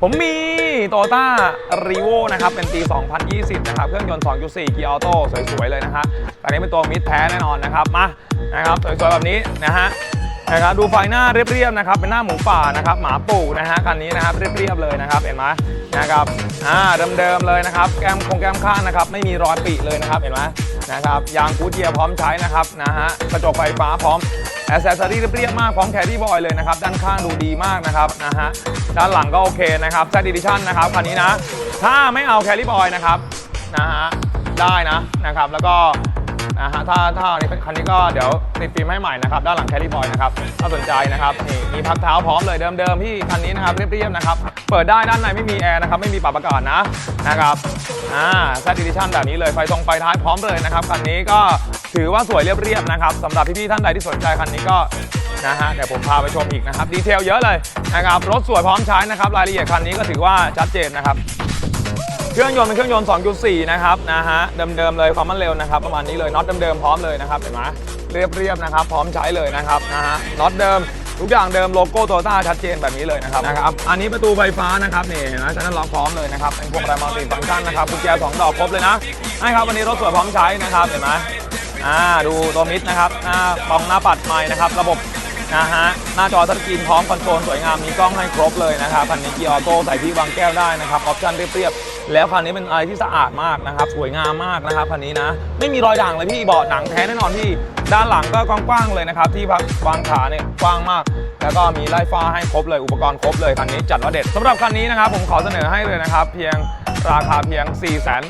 ผมมีโตต้ารีโวนะครับ เป็นปี 2020 นะครับ เครื่องยนต์ 2.4 เกียร์ออโต้สวย ๆ เลยนะฮะคันนี้เป็นตัวมิดแท้แน่นอนนะครับ มา นะครับ สวย ๆ แบบนี้นะฮะนะครับดูไฟหน้าเรียบๆนะครับเป็นหน้าหมูป่านะครับหมาปู่นะฮะคันนี้นะครับเรียบๆเลยนะครับเห็นไหมนะครับอ่าเดิมๆเลยนะครับแก้มคงแก้มข้างนะครับไม่มีรอยปีเลยนะครับเห็นไหม นะครับยางกูเยียพร้อมใช้นะครับนะฮะกระจกไฟฟ้าพร้อมแอสเซสซอรี่เรียบมากพร้อมแครี่บอยเลยนะครับด้านข้างดูดีมากนะครับนะฮะด้านหลังก็โอเคนะครับแซดดิชั่นนะครับคันนี้นะ ถ้าไม่เอาแครี่บอยนะครับนะฮะได้นะนะครับแล้วก็ นะฮะถ้าถ้าอันคันนี้ก็เดี๋ยวติดฟิล์มให้ใหม่นะครับด้านหลังแครี่บอยนะครับถ้าสนใจนะครับนี่มีพักเท้าพร้อมเลยเดิมๆพี่คันนี้นะครับเรียบๆนะครับเปิดได้ด้านในไม่มีแอร์นะครับไม่มีปรับอากาศนะนะครับอ่าแซดดิชั่นแบบนี้เลยไฟตรงไฟท้ายพร้อมเลยนะครับคันนี้ก็ถือว่าสวยเรียบๆนะครับสำหรับพี่ๆท่านใดที่สนใจคันนี้ก็นะฮะเดี๋ยวผมพาไปชมอีกนะครับดีเทลเยอะเลยนะครับรถสวยพร้อมใช้นะครับรายละเอียดคันนี้ก็ถือว่าชัดเจนนะครับ เครื่องยนต์เป็นเครื่องยนต์ 2.4 นะครับนะฮะเดิมๆเลยความมันเร็วนะครับ ประมาณนี้เลยน็อตเดิมๆพร้อมเลยนะครับเห็นไหมเรียบๆนะครับ พร้อมใช้เลยนะครับนะฮะน็อตเดิมทุกอย่างเดิมโลโก้โตต้าชัดเจนแบบนี้เลยนะครับนะครับ อันนี้ประตูไฟฟ้านะครับนี่เห็นไหมชั้นล็อกพร้อมเลยนะครับเป็นพวงมาลัยมัลติฟังก์ชันนะครับกุญแจสองดอกครบเลยนะให้ครับวันนี้รถสวยพร้อมใช้นะครับเห็นไหมอ่าดูตัวมิดนะครับหน้าปองหน้าปัดไม้นะครับ ระบบนะฮะหน้าจอทัชสกรีนพร้อมคอนโทรลสวยงามมีกล้องให้ครบเลยนะครับคันนี้เกียร์ออโต้ใส่ที่วางแก้วได้นะครับออปชั่นเรียบๆ แล้วคันนี้เป็นอะไรที่สะอาดมากนะครับ สวยงามมากนะครับคันนี้นะ ไม่มีรอยด่างเลยพี่เบาะหนังแท้แน่นอนพี่ ด้านหลังก็กว้างๆเลยนะครับ ที่พักวางขาเนี่ยกว้างมาก แล้วก็มีไล่ฟ้าให้ครบเลยอุปกรณ์ครบเลยคันนี้จัดว่าเด็ดสำหรับคันนี้นะครับ ผมขอเสนอให้เลยนะครับ เพียงราคาเพียง 4 0 0 0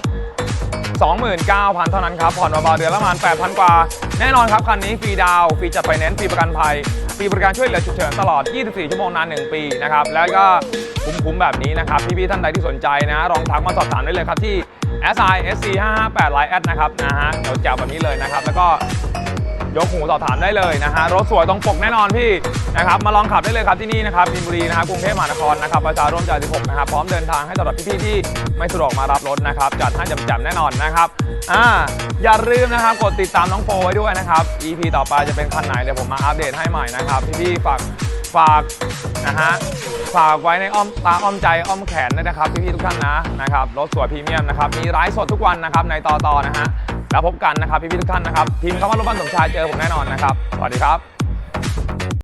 0 29,000 เท่านั้นครับ ผ่อนเบาๆเดือนละประมาณ 8,000 กว่า แน่นอนครับ คันนี้ฟรีดาว ฟรีจัดไฟแนนซ์ ฟรีประกันภัย ฟรีบริการช่วยเหลือฉุกเฉินตลอด 24 ชั่วโมงนาน 1 ปีนะครับ แล้วก็ คุ้มๆ แบบนี้นะครับ พี่ๆ ท่านใดที่สนใจนะลองทักมาสอบถามได้เลยครับที่ SI SC 558 Line แอดนะครับนะฮะเดี๋ยวแจวแบบนี้เลยนะครับ แล้วก็ยกหูสอบถามได้เลยนะฮะรถสวยตรงปกแน่นอนพี่นะครับมาลองขับได้เลยครับที่นี่นะครับมีนบุรีนะครับกรุงเทพมหานครนะครับประชาร่วมใจ16นะครับพร้อมเดินทางให้สำหรับพี่ๆที่ไม่สะดวกมารับรถนะครับจัดให้จำๆแน่นอนนะครับอ่าอย่าลืมนะครับกดติดตามน้องโฟไว้ด้วยนะครับ EP ต่อไปจะเป็นคันไหนเดี๋ยวผมมาอัปเดตให้ใหม่นะครับพี่ๆฝาก ฝากนะฮะฝากไว้ในอ้อมตาอ้อมใจอ้อมแขนด้วยนะครับพี่ๆทุกท่านนะนะครับรถสวยพรีเมียมนะครับมีไลฟ์สดทุกวันนะครับในต่อต่อนะฮะแล้วพบกันนะครับพี่ๆทุกท่านนะครับพิมพ์คำว่ารถบ้านสมชายเจอผมแน่นอนนะครับสวัสดีครับ